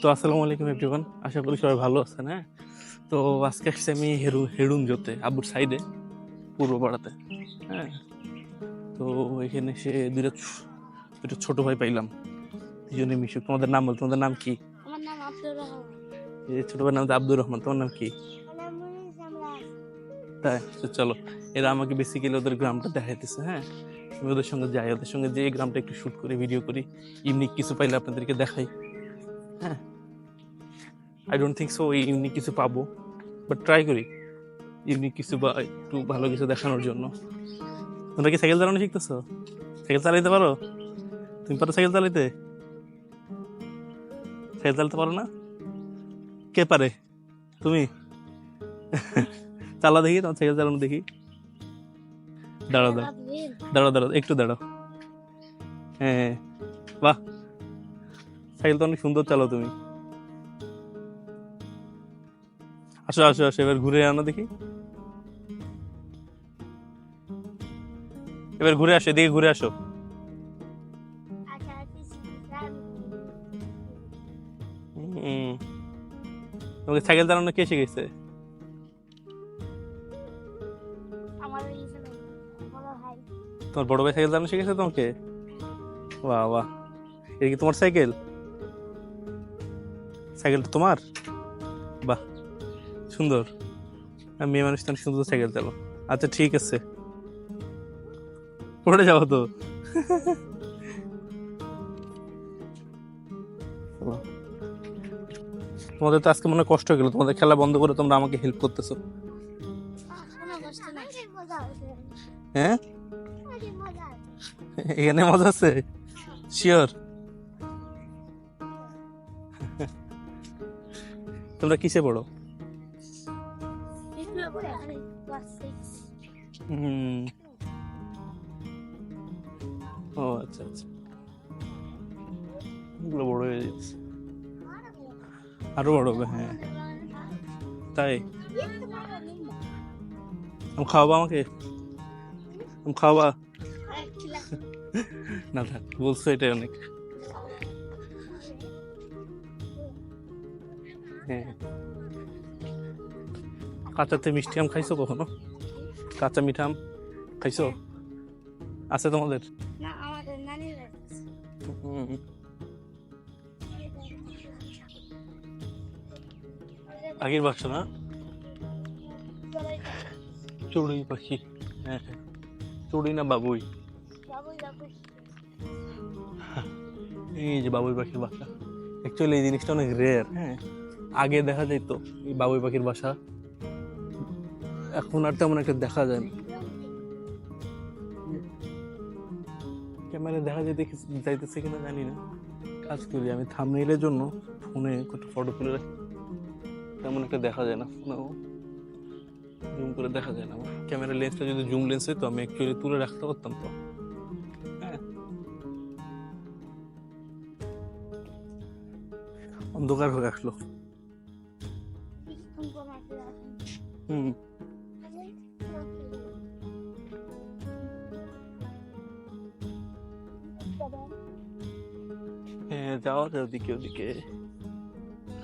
তো আসসালামু আলাইকুম এভরিওয়ান আশা করি সবাই ভালো আছেন হ্যাঁ? তো আজকে আসছি আমি হেরু হেরুম জোতে আবুর সাইডে পূর্ব পাড়াতে হ্যাঁ? তো এখানে সে দুইটা দুটো ছোট ভাই পাইলাম। দুজনে মিশুক তোমাদের নাম বল তোমাদের নাম কি? আমার নাম আব্দুর রহমান। এই ছোট ভাইয়ের নাম আব্দুর রহমান তোমার নাম কি? তাই তো চলো এরা আমাকে বেসিক্যালি ওদের গ্রামটা দেখাইতেছে হ্যাঁ? আমি ওদের সঙ্গে যাই ওদের সঙ্গে যে গ্রামটা একটু শ্যুট করি ভিডিও করি। ইউনিক কিছু পাইলে আপনাদেরকে দেখাই। হ্যাঁ। I don't think so unique কিছু পাবো বাট ট্রাই করি। ইউনিক কিছু বা একটু ভালো কিছু দেখানোর জন্য। তোমরা কি সাইকেল চালানো শিখতেছো? সাইকেল চালাইতে পারো? তুমি পারো সাইকেল চালাইতে? সাইকেল চালাতে পারো না? কে পারে? তুমি? চালা দেখি তোমার সাইকেল চালানো দেখি। দাঁড়াও দাঁড়াও। দাঁড়াও দাঁড়াও। একটু দাঁড়াও। হ্যাঁ। বাহ। সাইকেল তো অনেক সুন্দর চালাও তুমি। আসো আসো আসো, এবার ঘুরে আনো দেখি। এবার ঘুরে আসো, এদিকে ঘুরে আসো। তোমাকে সাইকেল চালানো কে শিখেছে তোমার বড় ভাই সাইকেল চালানো শিখেছে তোমাকে? বাহ বাহ। এটা কি তোমার সাইকেল? সাইকেলটা তোমার? বাহ, সুন্দর। মেয়ে মানুষ তো সুন্দর সাইকেল চালো আচ্ছা ঠিক আছে। পড়ে যাব তো। তোমাদের তো আজকে মনে কষ্ট গেল। তোমাদের খেলা বন্ধ করে তোমরা আমাকে হেল্প করতেছো। হ্যাঁ? এখানে মজা আছে? শিওর তোমরা কিসে পড়ো? একটু পরে আরে ক্লাস 6 হুম। ও আচ্ছা আচ্ছা। হয়ে যাচ্ছে। আরও বড় হবে হ্যাঁ। তাই? আমি খাওয়াবো আমাকে? আমি খাওয়াবা? না থাক, বলছো এটাই অনেক। হ্যাঁ। কাঁচাতে মিষ্টি আম খাইছো কখনো? কাঁচা মিঠা আম খাইছো? আছে তোমাদের। আগের বাচ্চা না? চড়ুই পাখি। হ্যাঁ হ্যাঁ। চড়ুই না বাবুই? এই যে বাবুই পাখির বাসা অ্যাকচুয়ালি এই জিনিসটা অনেক রেয়ার হ্যাঁ। আগে দেখা যেত এই বাবুই পাখির বাসা। এখন আর তেমন একটা দেখা যায় না। ক্যামেরা দেখা যেতে যাইতেছে কিনা জানি না। কাজ করি, আমি থামনেইলের জন্য ফোনে একটু ফটো তুলে রাখি। তেমন একটা দেখা যায় না ফোনেও জুম করে দেখা যায় না। আমার ক্যামেরা লেন্সটা যদি জুম লেন্স হতো আমি অ্যাকচুয়ালি তুলে রাখতে পারতাম তো। হ্যাঁ। অন্ধকার হয়ে আসলো। হুম। হ্যাঁ যাওয়া যায় ওদিকে ওদিকে।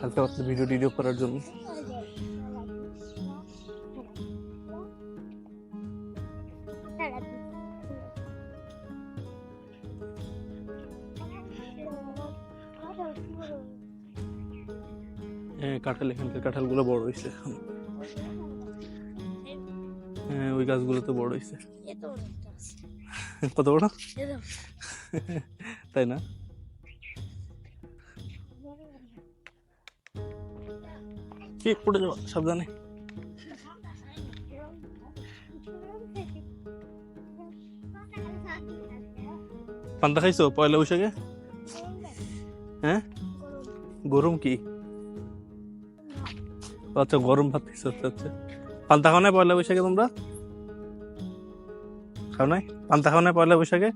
হালকা পাতলা ভিডিও টিডিও করার জন্য। হ্যাঁ কাঁঠাল এখানকার কাঁঠালগুলো বড় হয়েছে এখন। হ্যাঁ ওই গাছগুলো তো বড় হয়েছে কত বড়? তাই না? কি পড়ে যাওয়া সাবধানে। পান্তা খাইছো পয়লা বৈশাখে? হ্যাঁ? গরম কি? আচ্ছা গরম ভাত খাইছো আচ্ছা আচ্ছা। পান্তা খাও নাই পয়লা বৈশাখে তোমরা? খাও নাই পান্তা খাও নাই পয়লা বৈশাখে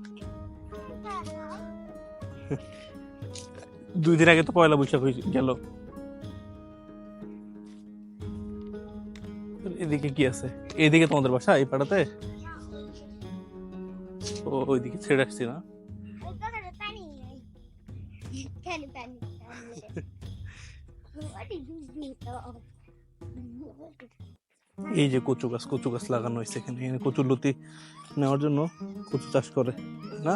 দুই দিন আগে তো পয়লা বৈশাখ হয়ে গেল এদিকে কি আছে এদিকে তোমাদের বাসা এই পাড়াতে ও ওইদিকে ছেড়ে আসছি না এই যে কচু গাছ কচু গাছ লাগানো হয়েছে এখানে। এখানে কচুর লতি নেওয়ার জন্য কচু চাষ করে, না?